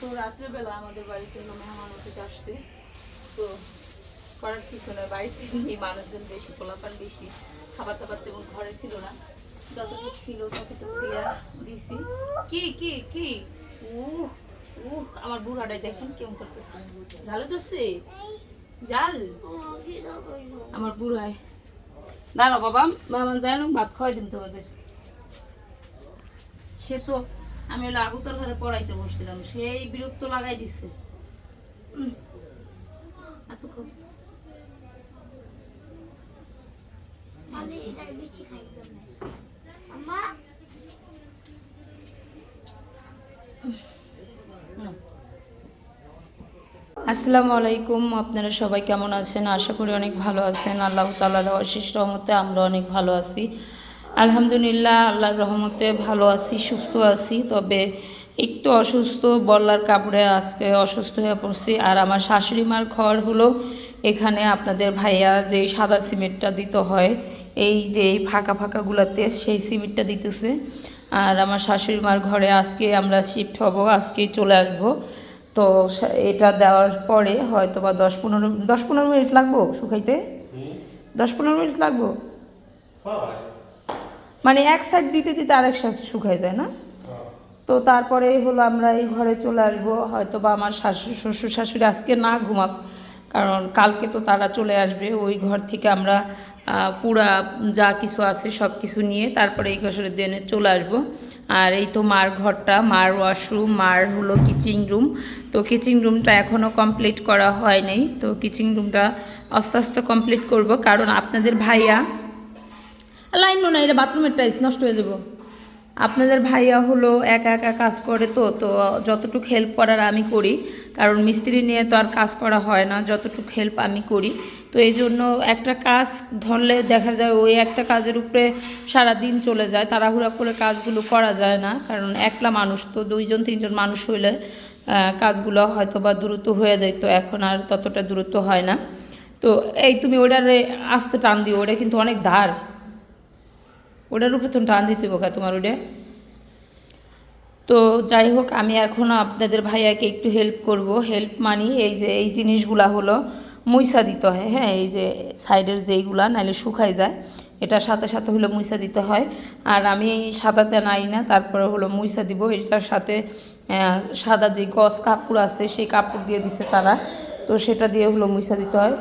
তো রাত্রেবেলা আমাদের বাড়িতে হলো মেহমান অতিথি আসছে। তো করার কিছু নয় বাড়িতে এমনি মানুষজন বেশি, পোলাপান বেশি খাবার দাবার তেমন ঘরে ছিল না। যতটুকু ছিল ততটুকু দিয়া দিছি। কি কি কি? উহ উহ, আমার বুড়াটাই দেখেন কেমন করতেছে। ঝালে ধরছে জাল আমার বুড়ায় দাঁড়াও বাবা, মেহমান যায় না ভাত খাওয়াই দিন তোমাদের। সে তো আমি হলো আবুতার ঘরে পড়াইতে বসছিলাম সেই বিরক্ত লাগাই দিছে। আসসালামু আলাইকুম আপনারা সবাই কেমন আছেন? আশা করি অনেক ভালো আছেন। আল্লাহ তাল্লাহ অশেষ রহমতে আমরা অনেক ভালো আছি। আলহামদুলিল্লাহ আল্লাহর রহমতে ভালো আছি সুস্থ আছি। তবে একটু অসুস্থ বল্লার কাপড়ে আজকে অসুস্থ হয়ে পড়ছি। আর আমার শাশুড়ি মার ঘর হলো এখানে আপনাদের ভাইয়া যে সাদা সিমেন্টটা দিতে হয় এই যে এই ফাঁকা ফাঁকাগুলোতে সেই সিমেন্টটা দিতেছে। আর আমার শাশুড়ি মার ঘরে আজকে আমরা শিফট হব আজকেই চলে আসব। তো এটা দেওয়ার পরে হয়তো বা দশ পনেরো দশ পনেরো মিনিট লাগবো শুকাইতে? দশ পনেরো মিনিট লাগবো? মানে এক সাইড দিতে দিতে আরেক সাইড শুকাই যায় না? তো তারপরে হলো আমরা এই ঘরে চলে আসব হয়তো বা আমার শাশু শ্বশুর শাশুড়ি আজকে না ঘুমাক, কারণ কালকে তো তারা চলে আসবে, ওই ঘর থেকে আমরা পুরা যা কিছু আছে সব কিছু নিয়ে তারপরে এই ঘরে দিনে চলে আসব। আর এই তো মার ঘরটা, মার ওয়াশরুম মার হলো কিচিং রুম তো কিচিং রুমটা এখনও কমপ্লিট করা হয় নাই, তো কিচিং রুমটা আস্তে আস্তে কমপ্লিট করব, কারণ আপনাদের ভাইয়া লাইন না এটা বাথরুমের টাইস নষ্ট হয়ে যাব। আপনাদের ভাইয়া হলো একা একা কাজ করে তো তো যতটুকু হেল্প করার আমি করি। কারণ মিস্ত্রি নিয়ে তো আর কাজ করা হয় না, যতটুকু হেল্প আমি করি। তো এই জন্য একটা কাজ ধরলে দেখা যায় ওই একটা কাজের উপরে সারা দিন চলে যায়, তাড়াহুড়া করে কাজগুলো করা যায় না। কারণ একলা মানুষ তো, দুইজন, তিনজন মানুষ হইলে কাজগুলো হয়তো বা দ্রুত হয়ে যায় তো এখন আর ততটা দ্রুত হয় না। তো এই তুমি ওটারে আস্তে টান দিও, ওটা কিন্তু অনেক ধার। ওটার উপরে তুমি টান দিতে বোকা তোমার ওটা। তো যাই হোক, আমি এখন আপনাদের ভাইয়াকে একটু হেল্প করব। হেল্প মানি এই যে, এই জিনিসগুলা হলো মুইসা দিতে হয় হ্যাঁ? এই যে সাইডের যেইগুলা নাহলে শুকাই যায়। এটার সাথে সাথে হলো মুইসা দিতে হয়। আর আমি সাদাতে নাই না, তারপরে হলো মুইসা দিব। এটার সাথে সাদা যে গস কাপড় আছে, সেই কাপড় দিয়ে দিছে তারা। তো সেটা দিয়ে হলো মুইসা দিতে হয়।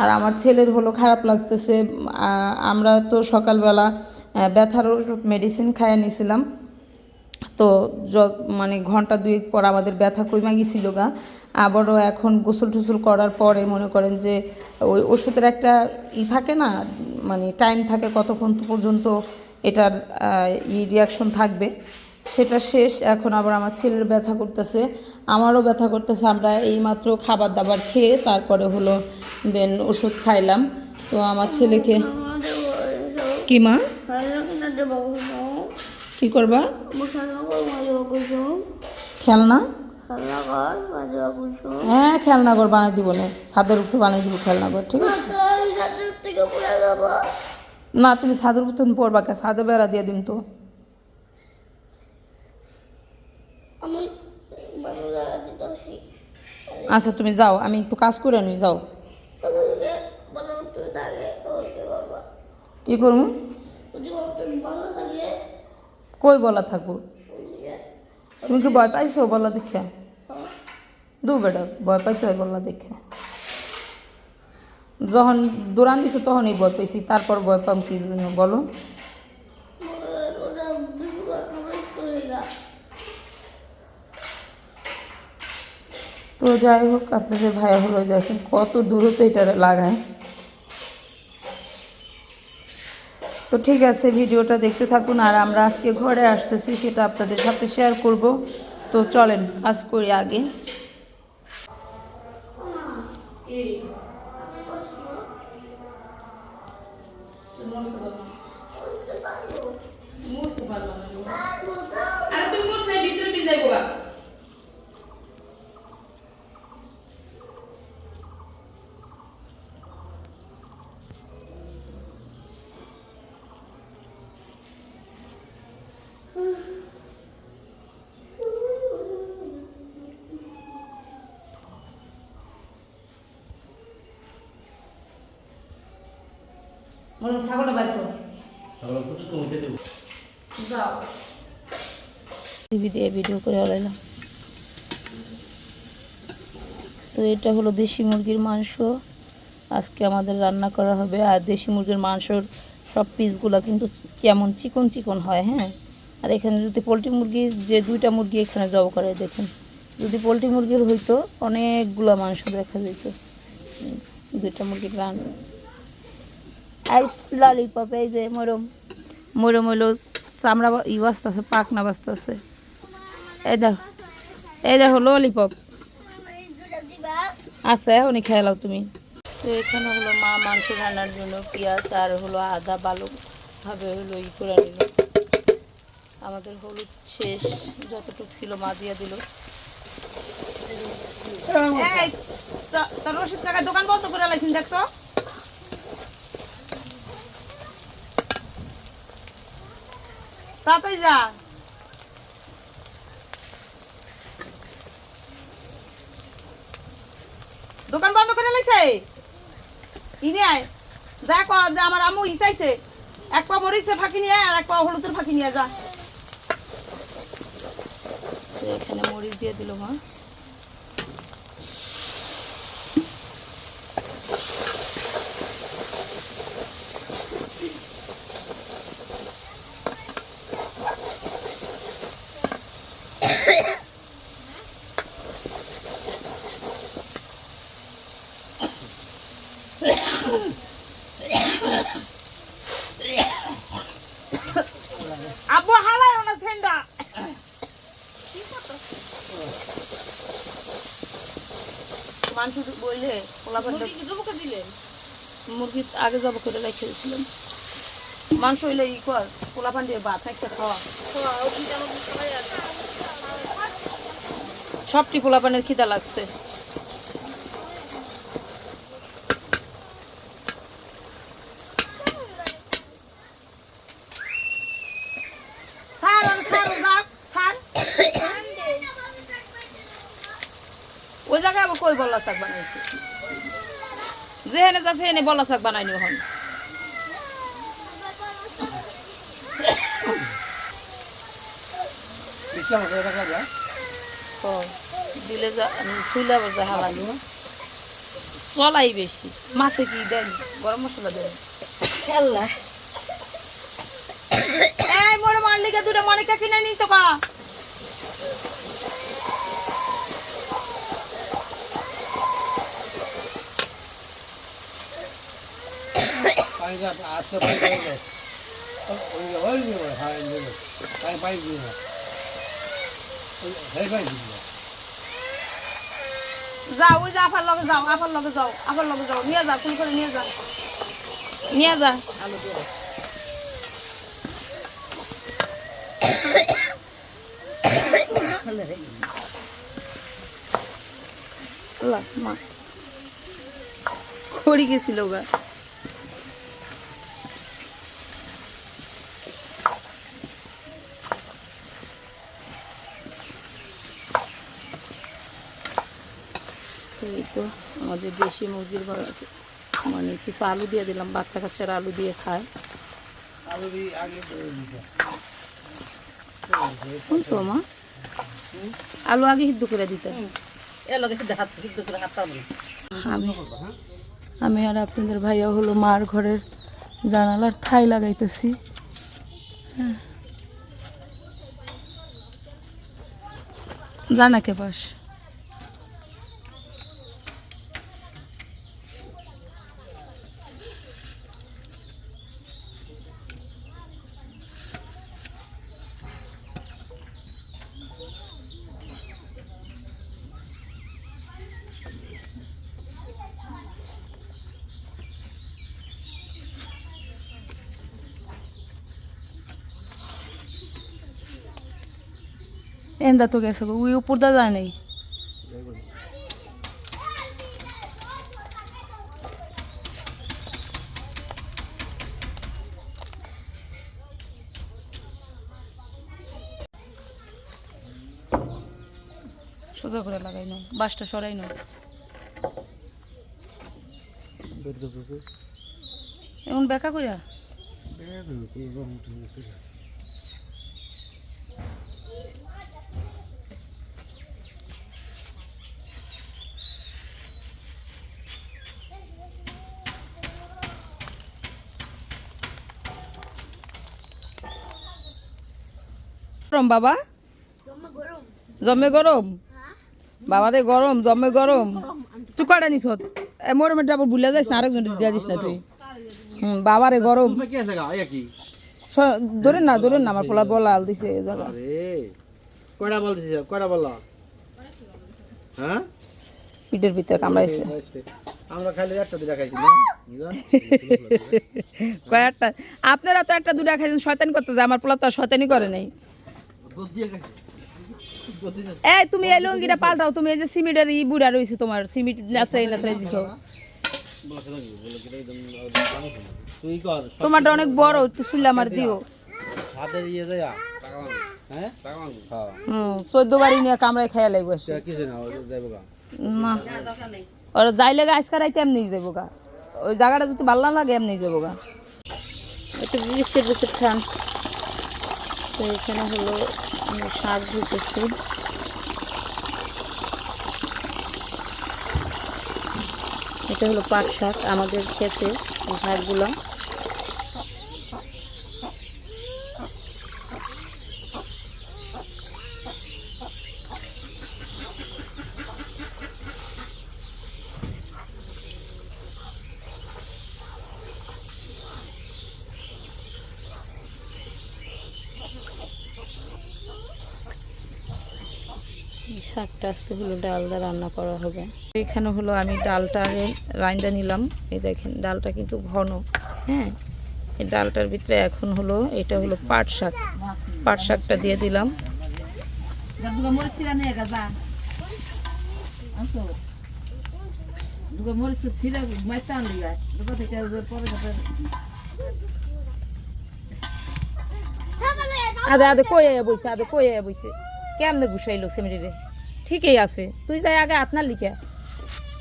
আর আমার ছেলের হলো খারাপ লাগতেছে। আমরা তো সকালবেলা ব্যথার ওষুধ মেডিসিন খাইয়ে নিয়েছিলাম তো মানে ঘণ্টা দুয়েক পর আমাদের ব্যথা কইমা গেছিল গা। আবারও এখন গোসল টুসল করার পরে মনে করেন যে, ওই ওষুধের একটা ই থাকে না মানে টাইম থাকে কতক্ষণ পর্যন্ত এটার ই রিয়াকশন থাকবে। সেটা শেষ, এখন আবার আমার ছেলের ব্যথা করতেছে। আমারও ব্যথা করতেছে, আমরা এইমাত্র খাবার দাবার খেয়ে তারপরে হলো দেন ওষুধ খাইলাম। তো আমার ছেলেকে কি মা? কিনা কি করবা? খেলা কর মাঝে বাকুছো খেলনা খেলা কর হ্যাঁ বানিয়ে দিব না। ছাদের উপরে বানিয়ে দিব খেলনা খেলনাঘর ঠিক আছে? না, তুমি ছাদের উপর তুমি পড়বা কে? ছাদে বেড়া দিয়ে দিন তো। আচ্ছা তুমি যাও, আমি একটু কাজ করে নিই, যাও তোমাকে ভালো তুই থাকে তোমাকে বাবা কি করব? কই বলা থাকব? তুমি কি ভয় পাইছো বলা দেখে? দু বেটা, ভয় হয় বলা দেখে। যখন দৌড়ান দিছে তখনই ভয় পাইছি, তারপর ভয় পাম কি জন্য বলো? তো যাই হোক, আপনাদের ভাইয়া হলো দেখেন কত দূরত্ব এটা লাগায়। তো ঠিক আছে, ভিডিওটা দেখতে থাকুন। আর আমরা আজকে ঘরে আসতেছি, সেটা আপনাদের সাথে শেয়ার করব। তো চলেন কাজ করি আগে। মনে ছাগলটা বাইর কর। দেবো। যাও। টিভি দিয়ে ভিডিও করে আলাইলাম। তো এটা হলো দেশি মুরগির মাংস। আজকে আমাদের রান্না করা হবে। আর দেশি মুরগির মাংসর সব পিসগুলো কিন্তু কেমন চিকন চিকন হয় হ্যাঁ? আর এখানে যদি পোলট্রি মুরগি যে দুইটা মুরগি এখানে জব করে দেখেন। যদি পোলট্রি মুরগির হইতো অনেকগুলো মাংস দেখা যেত দুইটা মুরগির রান আইস ললিপপ এই যে মরম। মরম হইল চামড়া ই বাঁচতেছে পাকনা বাঁচতেছে এই দেখো এই দেখো ললিপপ আছে উনি খেলাও তুমি। তো এখানে হলো মা মাংস রান্নার জন্য পেঁয়াজ আর হলো আদা ভাবে হলো ই করে নিল। আমাদের হলুদ শেষ, যতটুকু ছিল মা দিয়ে দিল রশিদ দোকান বন্ধ করে লাইছেন, দেখতো? তাড়াতাড়ি যা। দোকান বন্ধ করে লাইছে? ইনে আয়। যা ক, যে, আমার আম্মু ইসাইছে। এক পা মরিচে ফাঁকি নিয়ে আর এক পা হলুদের ফাঁকি নিয়ে যা। এখানে মরিচ দিয়ে দিল মা। আব্বু না মাংস বইলে দিলেন মুরগি আগে জব করে রেখে দিয়েছিলাম। মাংস হইলে ই কর পোলা পান দিয়ে ভাত একটা খাওয়া। সবটি পোলা পানের খিদা লাগছে ছাড় আর ছাড় ও যাক, ছাড় ওই জায়গায় আবার কই বল্লা শাক বানাইছে? যেখানে যাচ্ছে এনে বল্লা শাক বানাইনি এখন। ইসলাম করে রাখা যায় ও, দিলে যা তুলে যা হালানি চলাই বেশি মাছে কি দেন? গরম মশলা দেন। খেলা। এই মোর মারলিকে দুটো মনে কিনে নি তো কা? পানি আচ্ছা পানি যাবে ওই ওই দিব হ্যাঁ দিব তাই পাই দিব এই পাই দিব যাও ওই যে আফার লগে যাও আফার লগে যাও আফার লগে যাও নিয়ে যা ফুল করে নিয়ে যা নিয়ে যা আল্লাহ, মা খড়ি গেছিল গা এই তো আমাদের দেশি মুরগির ঘর আছে মানে কিছু আলু দিয়ে দিলাম বাচ্চা কাচ্চারা আলু দিয়ে খায়। আলু দিয়ে আগে করে মা। আলু আগে সিদ্ধ করে দিতে সিদ্ধ করে হাত পাবো আমি আমি আর আপনাদের ভাইয়া হলো মার ঘরের জানালার থাই লাগাইতেছি। হ্যাঁ। জানা এন্দা তো গেছে গো, ওই উপর দা যায় নাই সোজা করে লাগাই নাও বাসটা সরাই নাও এমন বেকা কইরা গরম বাবা? জমা গরম? বাবারে গরম জমে গরম। তুই কটা নিছ? এ মোর মেয়েটা আবার ভুলে যাইস না আরেকজন দিয়া দিস না তুই। হুম বাবারে গরম। ধরেন না ধরেন না আমার পোলা বলাল দিছে এই জায়গা কয়টা বল কয়টা বললা হ্যাঁ? পিঠের ভিতরে কামড়াইছে। আমরা খাইলে একটা দুটা খাইছি না? কয়েকটা আপনারা তো একটা দুটা খাইছেন শয়তানি করতে যায় আমার পোলা তো আর শয়তানি করে নাই। এই তুমি এই লুঙ্গিটা পাল্টাও তুমি এই যে সিমেন্টের ই বুড়া রয়েছে তোমার সিমেন্ট নাত্রাই নাত্রাই দিছো। তুই কর তোমারটা অনেক বড় একটু ফুল আমার দিও। হাতে দিয়ে। যায় হ্যাঁ? হ্যাঁ হুম চোদ্দ বাড়ি নিয়ে কামড়ায় খাইয়া লাগবে সে কিছু না ওই যাইব গা। না। ওর যাই লাগে আজকাল রাইতে এমনি যাব গা। ওই জায়গাটা যদি ভালো না লাগে এমনি যাব গা। একটু বিস্কিট বিস্কিট খান। তো এখানে হলো শাক ধুতেছি। এটা হলো পাট শাক আমাদের ক্ষেতে শাকগুলো এই শাকটা আজকে হলো ডাল দা রান্না করা হবে। এখানে হলো আমি ডালটা রাইন্দা নিলাম। এই দেখেন ডালটা কিন্তু ঘন। হ্যাঁ এই ডালটার ভিতরে এখন হলো এটা হলো পাট শাক। পাট শাকটা দিয়ে দিলাম। আদে আদে কয়ে বইছে আদে কয়ে বইছে? কেমনে ঘুষাইলো সেমিরে ঠিকই আছে। তুই যাই আগে আপনার লিখে।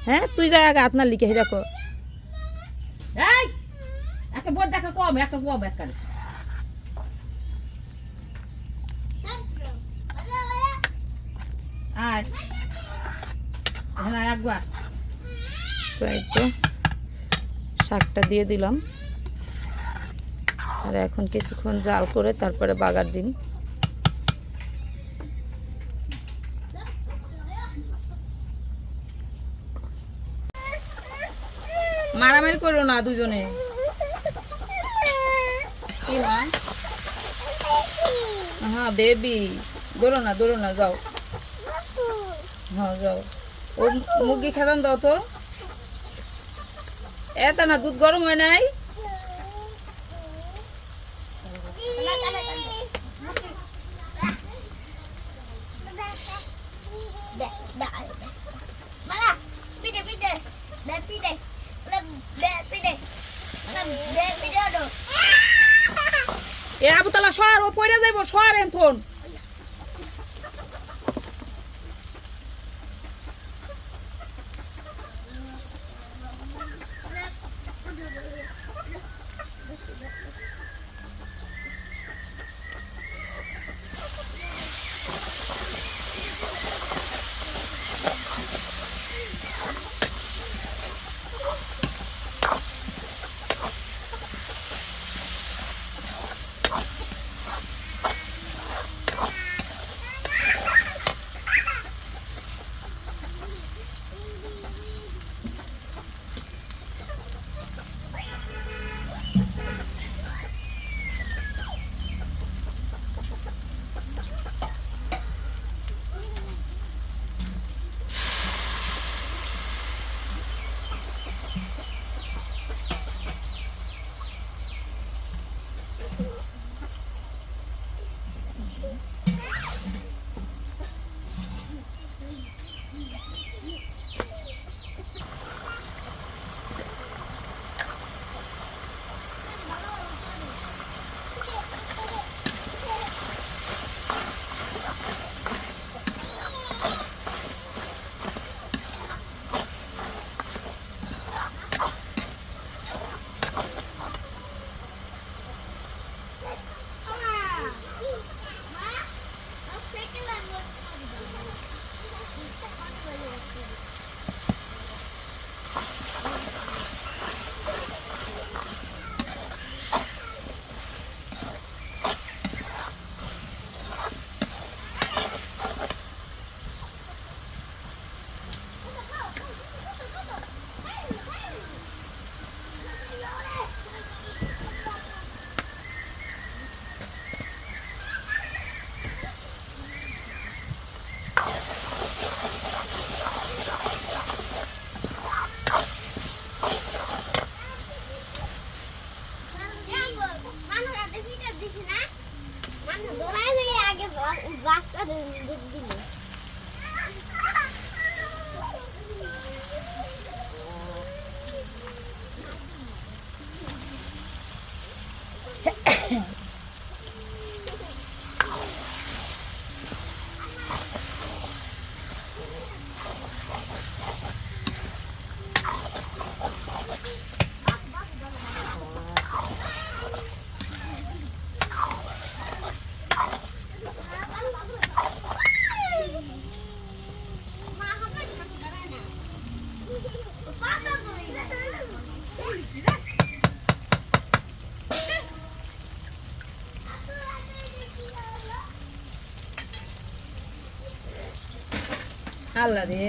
হ্যাঁ? তুই যাই আগে আপনার লিখে হে দেখো। এই! একটা বোর্ড দেখা কম একটা কম একটা আয়। হ্যাঁ একবার। তো শাকটা দিয়ে দিলাম। আর এখন কিছুক্ষণ জাল করে তারপরে বাগার দিন। মারামারি করো না দুজনে। হ্যাঁ বেবি দৌড়ো না দৌড়ো না, যাও। হ্যাঁ যাও। ও মুরগি খেতাম দাও তো। এত না, দুধ গরম হয় নাই? সর আল্লাহ রে।